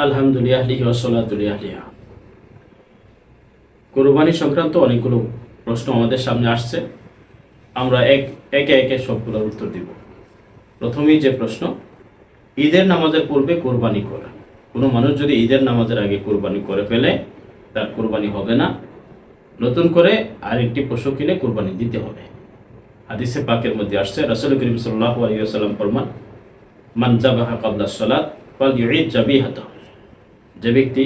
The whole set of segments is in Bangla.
আলহামদুলিল্লাহ কোরবানি সংক্রান্ত অনেকগুলো প্রশ্ন আমাদের সামনে আসছে। আমরা এক, একে একে সবগুলোর উত্তর দিব। প্রথমেই যে প্রশ্ন, ঈদের নামাজের পূর্বে কোরবানি করা। কোনো মানুষ যদি ঈদের নামাজের আগে কোরবানি করে ফেলে, তার কোরবানি হবে না। নতুন করে আরেকটি পশু কিনে কোরবানি দিতে হবে। হাদিসে পাকের মধ্যে আসছে, রাসুল করিম সাল্লাহ আলিয়াল্লাম ফরমান মানজাবাহা কাবলা সালাত ফাল ইউঈদ জাবিহাতা যে ব্যক্তি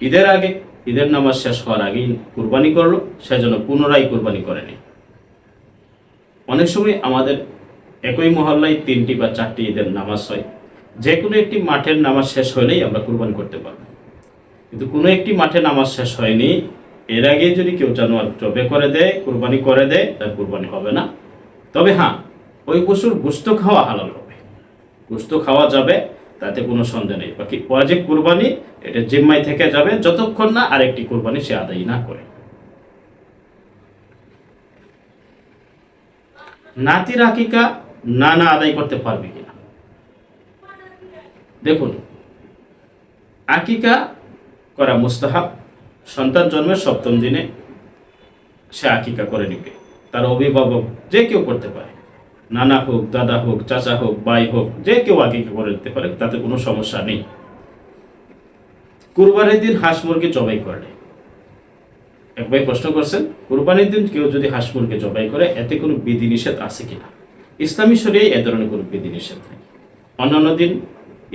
ঈদের আগে, ঈদের নামাজ শেষ হওয়ার আগেই কুরবানি করল, সে যেন পুনরায় কুরবানি করেনি অনেক সময় আমাদের একই মহল্লায় তিনটি বা চারটি ঈদের নামাজ হয়। যে কোনো একটি মাঠের নামাজ শেষ হলেই আমরা কুরবানি করতে পারব। কিন্তু কোনো একটি মাঠে নামাজ শেষ হয়নি, এর আগে যদি কেউ জানোয়ার জবে করে দেয়, কুরবানি করে দেয়, তার কুরবানি হবে না। তবে হ্যাঁ ওই পশুর গুস্ত খাওয়া হালাল হবে। গুস্ত খাওয়া যাবে তাতে কোনো সন্দেহ নেই। বাকি ওয়াজিব কুরবানি, এটা জিম্মাই থেকে যাবে, যতক্ষণ না আরেকটি কুরবানি সে আদায় না করে। নাতির আকিকা না না আদায় করতে পারবে কিনা? দেখুন আকিকা করা মুস্তাহাব, সন্তান জন্মের সপ্তম দিনে সে আকিকা করে নিবে। তার অভিভাবক যে কেউ করতে পারে। নানা হোক, দাদা হোক, চাচা হোক, ভাই হোক, যে কেউ আকিকা করে নিতে পারে, তাতে কোনো সমস্যা নেই। কুরবানির দিন হাঁস মুরগি জবাই করলে এক ভাই প্রশ্ন করছেন, কুরবানির দিন কেউ যদি হাঁস মুরগি জবাই করে, এতে কোনো বিধি নিষেধ আছে কিনা? ইসলামী শরিয়ায় এ ধরনের কোনো বিধি নিষেধ নেই। অন্যান্য দিন,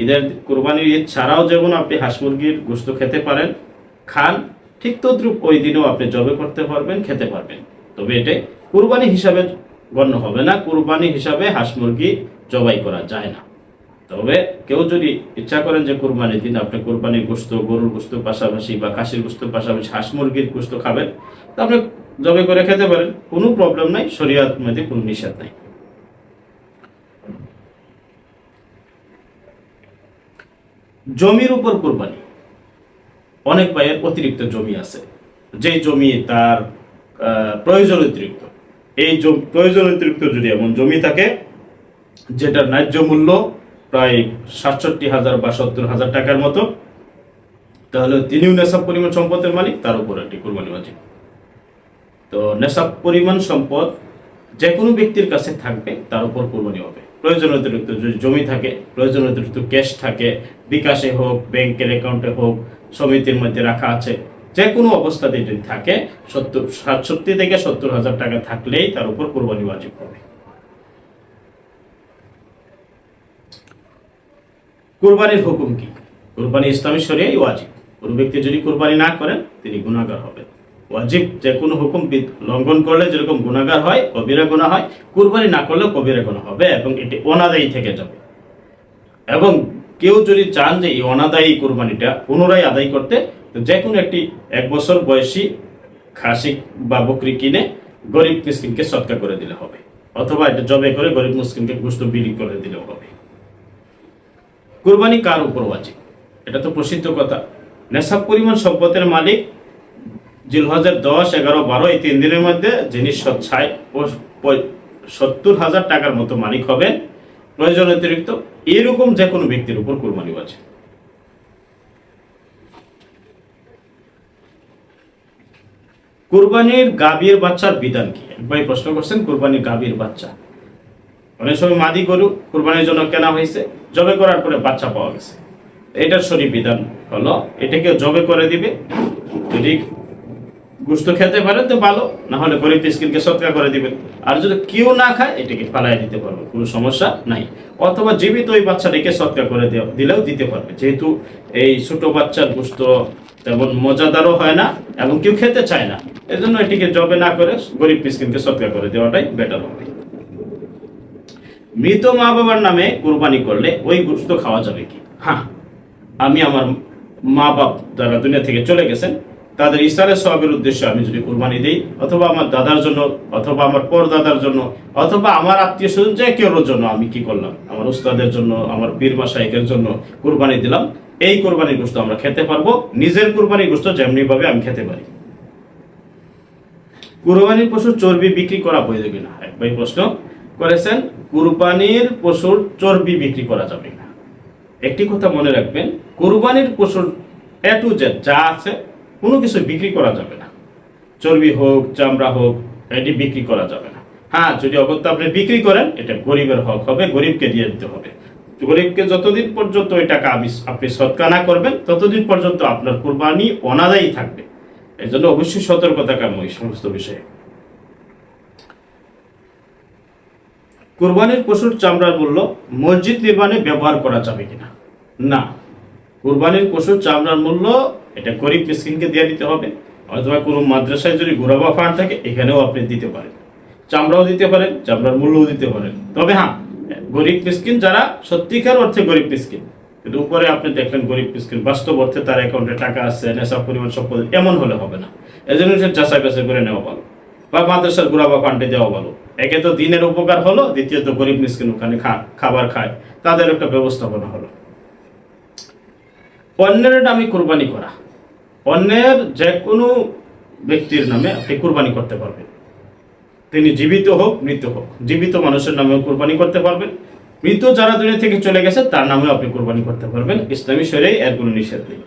ঈদের কুরবানির ঈদ ছাড়াও যেমন আপনি হাঁস মুরগির গোস্ত খেতে পারেন, খান, ঠিক তদ্রুপ ওই দিনেও আপনি জবে করতে পারবেন, খেতে পারবেন। তবে এটা কুরবানি হিসাবে গণ্য হবে না। কুরবানি হিসাবে হাঁস মুরগি জবাই করা যায় না। তবে কেউ যদি ইচ্ছা করেন যে কুরবানির দিন আপনি কুরবানির গোস্ত গরুর গোস্ত পাশাপাশি বা খাসির গোস্ত পাশাপাশি হাঁস মুরগির গোস্ত খাবেন, তা আপনি জবে করে খেতে পারেন। কোনো প্রবলেম নাই, শরীয়ত মধ্যে কোনো নিষেধ নাই। জমির উপর কোরবানি। অনেক ভাইয়ের অতিরিক্ত জমি আছে। যে জমি তার প্রয়োজন অতিরিক্ত। এই প্রয়োজন অতিরিক্ত যদি এমন জমি থাকে, যেটার ন্যায্য মূল্য প্রায় সাতষট্টি হাজার বা সত্তর হাজার টাকার মতো, তাহলে তিনিও নেশাব পরিমাণ সম্পদের মালিক, তার উপর একটি কোরবানি বাজি তো নেশাব পরিমাণ সম্পদ যে কোনো ব্যক্তির কাছে থাকবে, তার উপর কোরবানি হবে। প্রয়োজন অতিরিক্ত যদি জমি থাকে, প্রয়োজন অতিরিক্ত ক্যাশ থাকে, বিকাশে হোক, ব্যাংকের অ্যাকাউন্টে হোক, সমিতির মধ্যে রাখা আছে যে কোনো অবস্থাতে যদি থাকে, সত্তর, সাতষট্টি থেকে সত্তর হাজার টাকা থাকলেই তার উপর কোরবানি ওয়াজিব হবে। কোরবানির হুকুম কি? কোরবানি ইসলামী শরিয়াই ওয়াজিব। কোনো ব্যক্তি যদি কোরবানি না করেন, তিনি গুণাগার হবেন। ওয়াজিব যে কোনো হুকুম লঙ্ঘন করলে যেরকম গুণাগার হয়, কবিরা গুণা হয়, কোরবানি না করলেও কবিরা গুণা হবে এবং এটি অনাদায়ী থেকে যাবে। এবং কেউ যদি চান যে এই অনাদায়ী কোরবানিটা পুনরায় আদায় করতে, তো যে কোনো একটি এক বছর বয়সী খাসি বা বকরি কিনে গরিব মুসলিমকে সৎকা করে দিলে হবে। অথবা এটা জবে করে গরিব মুসলিমকে গোস্ত বিলি করে দিলেও হবে। কোরবানি কার উপর ওয়াজিব? এটা তো প্রসিদ্ধ কথা। নেশাব পরিমাণ সম্পদের মালিক জিলহজের দশ, এগারো, বারো এই তিন দিনের মধ্যে যিনি সচ্ছায় ও সত্তর হাজার টাকার মতো মালিক হবেন প্রয়োজন অতিরিক্ত, এরকম যে কোনো ব্যক্তির উপর কোরবানি আছে কুরবানির গাভীর বাচ্চার বিধান কি? একবার প্রশ্ন করছেন, কুরবানির গাভীর বাচ্চা। অনেক সময় মাদি গরু কুরবানির জন্য কেনা হয়েছে, জবে করার পরে বাচ্চা পাওয়া গেছে। এটার শরীর বিধান হলো, এটাকে জবে করে দিবে, যদি গুস্ত খেতে পারে তো ভালো, না হলে গরিব মিসকিনকে সৎকার করে দিবেন আর যদি কেউ না খায়, এটাকে ফালাই দিতে পারবে, কোনো সমস্যা নাই। অথবা জীবিত ওই বাচ্চাটিকে সৎকার করে দিলেও দিতে পারবে। যেহেতু এই ছোট বাচ্চার গুস্ত তেমন মজাদারও হয় না এবং কেউ খেতে চায় না, এজন্য এটিকে জবে না করে গরিব মিসকিনকে সৎকার করে দেওয়াটাই বেটার হবে। মৃত মা বাবার নামে কোরবানি করলে ওই গুস্ত খাওয়া যাবে কি? হ্যাঁ আমি আমার মা বাপ যারা দুনিয়া থেকে চলে গেছেন তাদের ইসারের সবের উদ্দেশ্যে আমি যদি কোরবানি দিই, অথবা আমার দাদার জন্য, অথবা আমার পর দাদার জন্য, অথবা আমার আত্মীয় স্বজন যে কেউর জন্য আমি কি করলাম? আমার উস্তাদের জন্য, আমার পীর মাসাইকের জন্য কোরবানি দিলাম। এই কোরবানির গোস্ত আমরা খেতে পারব। নিজের কোরবানির গোস্ত যেমনি ভাবে আমি খেতে পারি। কুরবানির পশুর চর্বি বিক্রি করা বৈধ কিনা? এক ভাই প্রশ্ন করেছেন, কুরবানির পশুর চর্বি বিক্রি করা যাবে না একটি কথা মনে রাখবেন, কোরবানির পশুর এ টু জেড যা আছে কোনো কিছু বিক্রি করা যাবে না। চর্বি হোক, চামড়া হোক, এটি বিক্রি করা যাবে না। হ্যাঁ যদি অগত্যা আপনি বিক্রি করেন, এটা গরিবের হক হবে, গরিবকে দিয়ে দিতে হবে। গরিবকে যতদিন পর্যন্ত ওই টাকা আপনি- সৎকা না করবেন, ততদিন পর্যন্ত আপনার কোরবানি অনাদায়ী থাকবে। এই জন্য অবশ্যই সতর্ক থাকা এই সমস্ত বিষয়ে। কোরবানির পশুর চামড়ার মূল্য মসজিদ নির্মাণে ব্যবহার করা যাবে কিনা? না। কোরবানির পশুর চামড়ার মূল্য এটা গরিব মিসকিনকে দিয়ে দিতে হবে। অথবা কোনো মাদ্রাসায় যদি গুড়াবা ফান্ড থাকে, এখানেও আপনি দিতে পারেন। চামড়াও দিতে পারেন, চামড়ার মূল্যও দিতে পারেন। তবে হ্যাঁ গরিব মিসকিন যারা সত্যিকার অর্থে গরিব মিসকিন, কিন্তু উপরে আপনি দেখলেন গরিব মিসকিন বাস্তব অর্থে তার অ্যাকাউন্টে টাকা আছে, নেশা, পরিমাণ সম্পদ, এমন হলে হবে না। এজন্য সে যাচাই বাছাই করে নেওয়া ভালো। বা মাদ্রাসার গুড়াবা ফান্ডে দেওয়া ভালো। একে তো দিনের উপকার হলো, দ্বিতীয়ত গরিব মিসকিন ওখানে খাবার খায়। তাদের একটা ব্যবস্থাপনা হলো। অন্যের নামে কোরবানি করা। অন্যের যে কোনো ব্যক্তির নামে আপনি কোরবানি করতে পারবেন। তিনি জীবিত হোক, মৃত হোক, জীবিত মানুষের নামেও কোরবানি করতে পারবেন। মৃত যারা দুনিয়া থেকে চলে গেছে, তার নামেও আপনি কোরবানি করতে পারবেন। ইসলামী শরীরে এর কোনো নিষেধ নেই।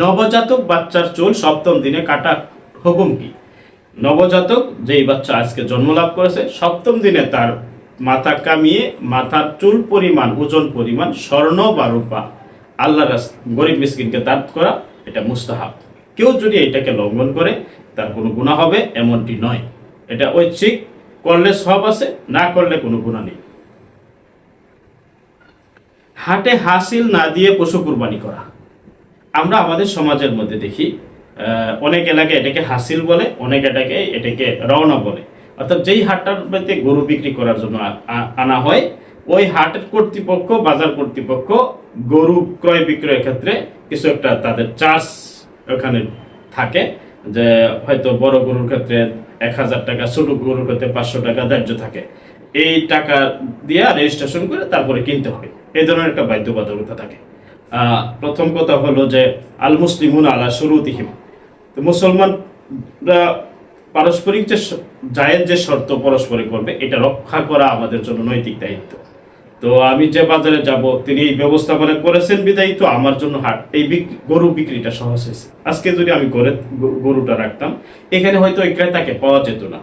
নবজাতক বাচ্চার চুল সপ্তম দিনে কাটা হুকুম কি? নবজাতক যেই বাচ্চা আজকে জন্ম লাভ করেছে, সপ্তম দিনে তার মাথা কামিয়ে, মাথার চুল পরিমাণ, ওজন পরিমাণ, স্বর্ণ বা রূপা আল্লাহ গরিব মিসকিনকে দান করা, এটা মুস্তাহাব। কেউ যদি এটাকে লঙ্ঘন করে, তার কোনো গুণা হবে, এমনটি নয়। এটা ঐচ্ছিক, করলে সব আছে, না করলে কোনো গুণা নেই। হাটে হাসিল না দিয়ে পশু কুরবানি করা। আমরা আমাদের সমাজের মধ্যে দেখি অনেক এলাকায় এটাকে হাসিল বলে, অনেক এটাকে এটাকে রওনা বলে। অর্থাৎ যেই হাটটার মধ্যে গরু বিক্রি করার জন্য আনা হয়, ওই হাটের কর্তৃপক্ষ, বাজার কর্তৃপক্ষ গরু ক্রয় বিক্রয়ের ক্ষেত্রে কিছু একটা তাদের চার্জ ওখানে থাকে যে হয়তো বড় গরুর ক্ষেত্রে এক হাজার টাকা, ছোট গরুর ক্ষেত্রে পাঁচশো টাকা ধার্য থাকে। এই টাকা দিয়ে রেজিস্ট্রেশন করে তারপরে কিনতে হবে। এই ধরনের একটা বাধ্যবাধকতা থাকে। প্রথম কথা হলো যে আল মুসলিমুন আলা শুরুতিহিম। তো মুসলমানরা পারস্পরিক যে জায়েজ যে শর্ত পরস্পরে করবে, এটা রক্ষা করা আমাদের জন্য নৈতিক দায়িত্ব। তো আমি যে বাজারে যাব, তিনি এই ব্যবস্থাপনা করেছেন বিদায়ী, তো আমার জন্য হাট, এই গরু বিক্রিটা সহজ হয়েছে। আজকে যদি আমি ঘরে গ- গরুটা রাখতাম, এখানে হয়তো এই ক্রেতাকে পাওয়া যেত না।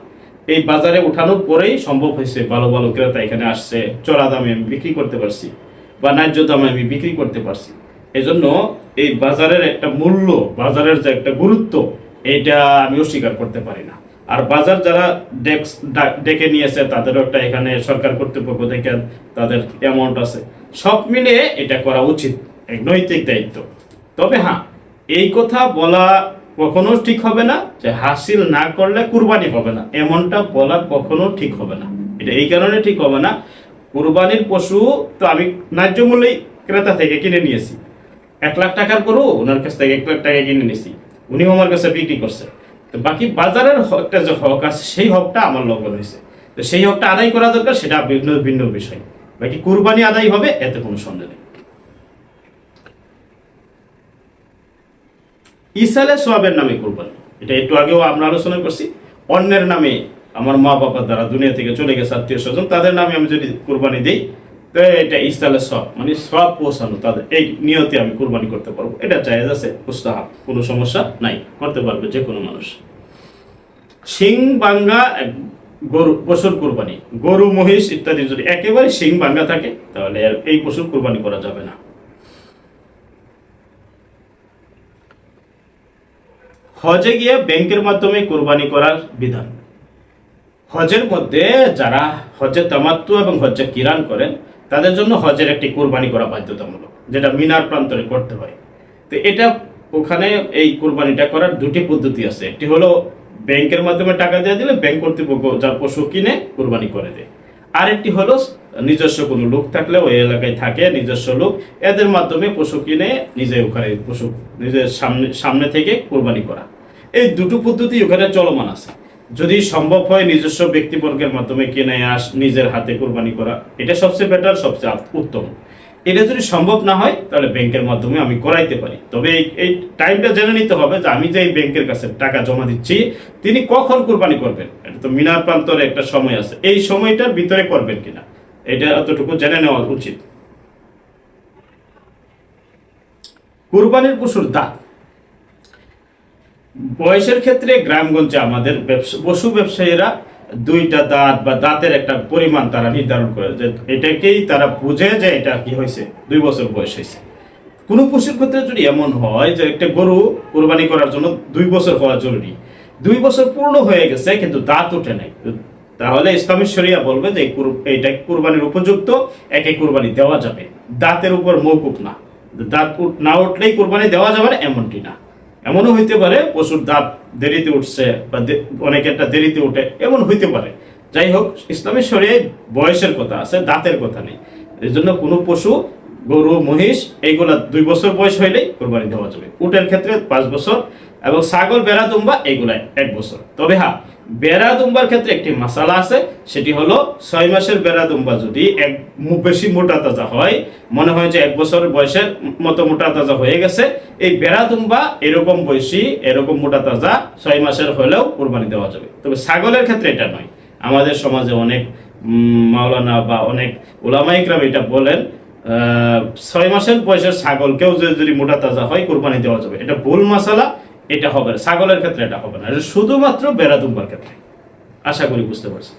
এই বাজারে উঠানোর পরেই সম্ভব হয়েছে, ভালো ভালো ক্রেতা এখানে আসছে, চড়া দামে আমি বিক্রি করতে পারছি বা ন্যায্য দামে আমি বিক্রি করতে পারছি। এজন্য এই বাজারের একটা মূল্য, বাজারের যে একটা গুরুত্ব এটা আমি অস্বীকার করতে পারি না। আর বাজার যারা ডেক্স ডেকে নিয়েছে, তাদেরও একটা এখানে সরকার কর্তৃপক্ষ থেকে তাদের অ্যামাউন্ট আছে। সব মিলিয়ে এটা করা উচিত এক নৈতিক দায়িত্ব। তবে হ্যাঁ এই কথা বলা কখনো ঠিক হবে না, যে হাসিল না করলে কুরবানি হবে না। এমনটা বলা কখনো ঠিক হবে না। এটা এই কারণে ঠিক হবে না। কুরবানির পশু তো আমি ন্যায্য মূল্যেই ক্রেতা থেকে কিনে নিয়েছি। এক লাখ টাকার গরু, ওনার কাছ থেকে এক লাখ টাকা কিনে নিয়েছি। উনিও আমার কাছে বিক্রি করছে। তো বাকি বাজারের একটা যে হক আছে, সেই হকটা আমার লঙ্ঘন হয়েছে তো সেই হকটা আদায় করা দরকার, সেটা ভিন্ন ভিন্ন বিষয়। বাকি কুরবানি আদায় হবে, এতে কোনো সন্দেহ নেই। ইসালে সোয়াবের নামে কুরবানি। এটা একটু আগেও আমরা আলোচনা করছি। অন্যের নামে আমার মা বাবার দ্বারা দুনিয়া থেকে চলে গেছে আত্মীয় স্বজন তাদের নামে আমি যদি কুরবানি দিই তো এটা ইসালে সব মানে সব পৌঁছানো, তাদের, এই নিয়তে আমি কুরবানি করতে পারব। এটা জায়েজ আছে, মুস্তাহাব, কোনো সমস্যা নাই, করতে পারবে যে কোনো মানুষ। শিং, বাঙ্গা গরু, পশুর কুরবানি, গরু, মহিষ ইত্যাদি যদি একেবারে শিং, বাঙ্গা থাকে, তাহলে এই পশুর কুরবানি করা যাবে না। হজে গিয়ে ব্যাংকের মাধ্যমে কোরবানি করার বিধান। হজের মধ্যে যারা হজে তামাত্তু এবং হজে কিরান করেন জন্য হজের একটি কোরবানি করা বাধ্যতামূলক, যেটা মিনার প্রান্তরে করতে হয়। তো এটা ওখানে এই কোরবানিটা করার দুটি পদ্ধতি আছে। একটি হলো ব্যাংকের মাধ্যমে টাকা দিয়ে দিলে ব্যাংক কর্তৃপক্ষ যার পশু কিনে কোরবানি করে দেয়। আরেকটি হলো নিজস্ব কোনো লোক থাকলে ওই এলাকায় থাকে নিজস্ব লোক, এদের মাধ্যমে পশু কিনে নিজে ওখানে পশু নিজের সামনে সামনে থেকে কোরবানি করা। এই দুটো পদ্ধতি ওখানে চলমান আছে। যদি সম্ভব হয় নিজস্ব ব্যক্তিবর্গের মাধ্যমে কিনে আস, নিজের হাতে কোরবানি করা, এটা সবচেয়ে বেটার সবচেয়ে উত্তম। এটা যদি সম্ভব না হয়, তাহলে ব্যাংকের মাধ্যমে আমি করাইতে পারি। তবে এই এই টাইমটা জেনে নিতে হবে যে আমি যে এই ব্যাংকের কাছে টাকা জমা দিচ্ছি, তিনি কখন কোরবানি করবেন? এটা তো মিনার প্রান্তরে একটা সময় আছে। এই সময়টার ভিতরে করবেন কিনা? এটা এতটুকু জেনে নেওয়া উচিত। কুরবানির পশুর দাঁত। বয়সের ক্ষেত্রে গ্রামগঞ্জে আমাদের পশু ব্যবসায়ীরা দুইটা দাঁত বা দাঁতের একটা পরিমাণ তারা নির্ধারণ করে যে এটাকেই তারা বুঝে যে এটা কি হয়েছে, দুই বছর বয়স হয়েছে। কোনো পশুর ক্ষেত্রে যদি এমন হয় যে একটা গরু কোরবানি করার জন্য দুই বছর হওয়া জরুরি, দুই বছর পূর্ণ হয়ে গেছে কিন্তু দাঁত ওঠে নাই। তাহলে ইসলামী শরিয়া বলবে যে এটা কোরবানির উপযুক্ত, একে কুরবানি দেওয়া যাবে। দাঁতের উপর মৌকুফ না। দাঁত না উঠলেই কোরবানি দেওয়া যাবে না, এমনটি না। এমনও হইতে পারে পশুর দাঁত দেরিতে উঠছে বা অনেকে একটা দেরিতে উঠে, এমন হইতে পারে। যাই হোক, ইসলামের শরীরে বয়সের কথা আছে, দাঁতের কথা নেই। এই জন্য কোনো পশু, গরু, মহিষ, এইগুলা দুই বছর বয়স হইলেই কোরবানি দেওয়া যাবে। উটের ক্ষেত্রে পাঁচ বছর এবং ছাগল বেড়া দুম্বা, এইগুলা এক বছর। তবে হ্যাঁ বেড়া দুম্বার ক্ষেত্রে একটি মশালা আছে, সেটি হলো ছয় মাসের বেড়া দুম্বা যদি এক বেশি মোটা তাজা হয়, মনে হয় যে এক বছর বয়সের মতো মোটা তাজা হয়ে গেছে, এই বেড়া দুম্বা এরকম বয়সী, এরকম মোটা তাজা ছয় মাসের হলেও কোরবানি দেওয়া যাবে। তবে ছাগলের ক্ষেত্রে এটা নয়। আমাদের সমাজে অনেক মাওলানা বা অনেক ওলামাইকরাম এটা বলেন ছয় মাসের বয়সের ছাগলকেও যদি মোটা তাজা হয়, কোরবানি দেওয়া যাবে। এটা ভুল মশালা এটা হবে না। ছাগলের ক্ষেত্রে এটা হবে না। এটা শুধুমাত্র বেড়া দুম্বার ক্ষেত্রে। আশা করি বুঝতে পারছি